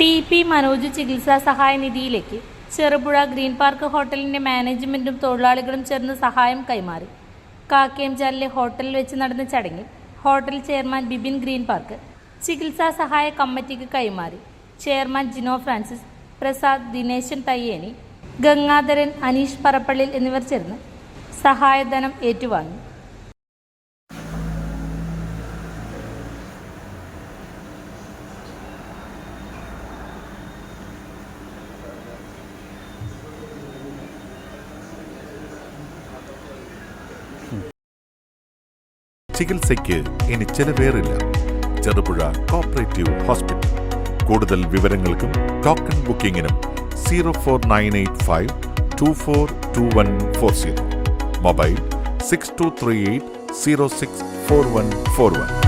T P Manoj ചികിത്സാ സഹായ നിധിയിലേക്ക് ചെറുപുഴ ഗ്രീൻ പാർക്ക് ഹോട്ടലിന്റെ മാനേജ്മെന്റും തൊഴിലാളികളും ചേർന്ന് സഹായം കൈമാറി. കാക്കേംചാലിലെ ഹോട്ടലിൽ വെച്ച് നടന്ന ചടങ്ങിൽ hotel chairman Bibin green park ചികിത്സാ സഹായ കമ്മിറ്റിക്ക് കൈമാറി. ചെയർമാൻ ജിനോ ഫ്രാൻസിസ് പ്രസാദ് ദിനേശൻ തയ്യേനി ഗംഗാധരൻ അനീഷ് പറപ്പള്ളിൽ എന്നിവർ ചേർന്ന് സഹായധനം ഏറ്റുവാങ്ങി. ചികിത്സയ്ക്ക് ഇനി ചെലവേറില്ല. Cherupuzha cooperative hospital. കൂടുതൽ വിവരങ്ങൾക്കും token ബുക്കിംഗിനും zero four nine eight five two four two one four zero. Mobile six two three eight zero six four one four one.